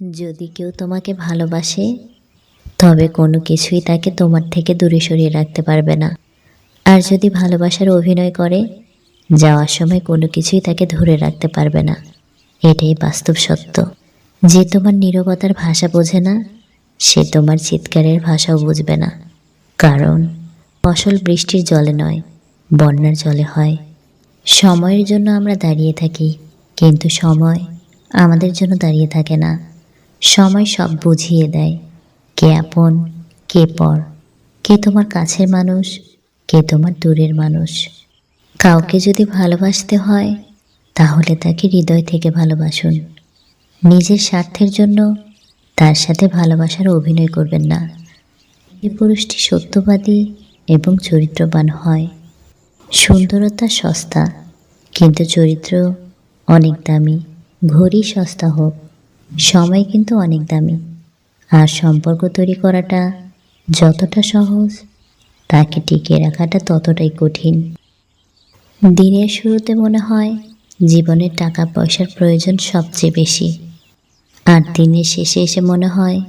যদি কেউ তোমাকে ভালোবাসে, তবে কোনো কিছুই তাকে তোমার থেকে দূরে সরিয়ে রাখতে পারবে না। আর যদি ভালোবাসার অভিনয় করে, যাওয়ার সময় কোনো কিছুই তাকে ধরে রাখতে পারবে না। এটাই বাস্তব সত্য। যে তোমার নীরবতার ভাষা বোঝে না, সে তোমার চিৎকারের ভাষাও বুঝবে না। কারণ, ফসল বৃষ্টির জলে নয়, বন্যার জলে হয়। সময়ের জন্য আমরা দাঁড়িয়ে থাকি, কিন্তু সময় আমাদের জন্য দাঁড়িয়ে থাকে না। সময় সব বুঝিয়ে দেয়। কে আপন, কে পর, কে তোমার কাছের মানুষ, কে তোমার দূরের মানুষ। কাউকে যদি ভালোবাসতে হয়, তাহলে তাকে হৃদয় থেকে ভালোবাসুন। নিজের স্বার্থের জন্য তার সাথে ভালোবাসার অভিনয় করবেন না। এই পুরুষটি সত্যবাদী এবং চরিত্রবান হয়। সুন্দরতা সস্তা, কিন্তু চরিত্র অনেক দামি। ঘড়ি সস্তা হোক সময় কিন্তু অনেক দামি। আর সম্পর্ক তৈরি করাটা যতটা সহজ, তাকে টিকিয়ে রাখাটা ততটাই কঠিন। দিনের শুরুতে মনে হয় জীবনের টাকা পয়সার প্রয়োজন সবচেয়ে বেশি। আর দিনের শেষে এসে মনে হয়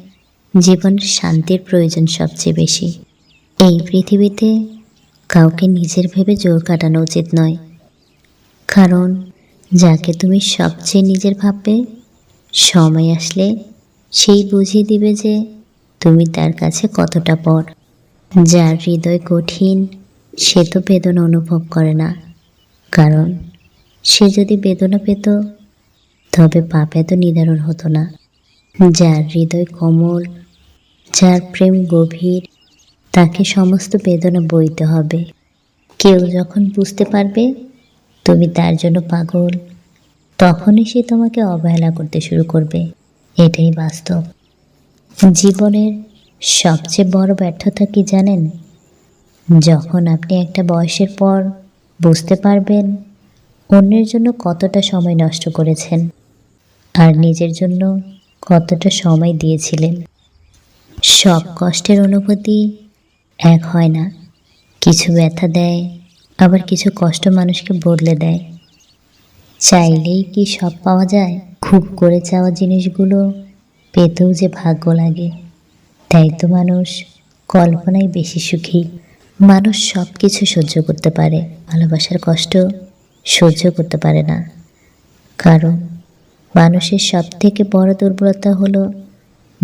জীবনের শান্তির প্রয়োজন সবচেয়ে বেশি। এই পৃথিবীতে কাউকে নিজের ভেবে জোর কাটানো উচিত নয়। কারণ যাকে তুমি সবচেয়ে নিজের ভাববে সময় আসলে সেই বুঝিয়ে দিবে যে তুমি তার কাছে কতটা পর যার হৃদয় কঠিন, সে তো বেদনা অনুভব করে না। কারণ সে যদি বেদনা পেত, তবে পাপ এত নিদারুণ হতো না। যার হৃদয় কোমল, যার প্রেম গভীর, তাকে সমস্ত বেদনা বইতে হবে। কেউ যখন বুঝতে পারবে, তুমি তার জন্য পাগল তখনই সে তোমাকে অবহেলা করতে শুরু করবে। এটাই বাস্তব। জীবনের সবচেয়ে বড় ব্যর্থতা কি জানেন? যখন আপনি একটা বয়সের পর বুঝতে পারবেন অন্যের জন্য কতটা সময় নষ্ট করেছেন আর নিজের জন্য কতটা সময় দিয়েছিলেন। সব কষ্টের অনুভূতি এক হয় না। কিছু ব্যথা দেয়, আবার কিছু কষ্ট মানুষকে বদলে দেয়। চাইলেই কি সব পাওয়া যায়? খুব করে চাওয়া জিনিসগুলো পেতেও যে ভাগ্য লাগে। তাই তো মানুষ কল্পনায় বেশি সুখী। মানুষ সব কিছু সহ্য করতে পারে। ভালোবাসার কষ্ট সহ্য করতে পারে না। কারণ মানুষের সব থেকে বড় দুর্বলতা হলো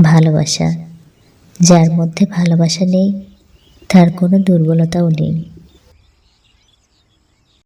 ভালোবাসা। যার মধ্যে ভালোবাসা নেই, তার কোনো দুর্বলতাও নেই।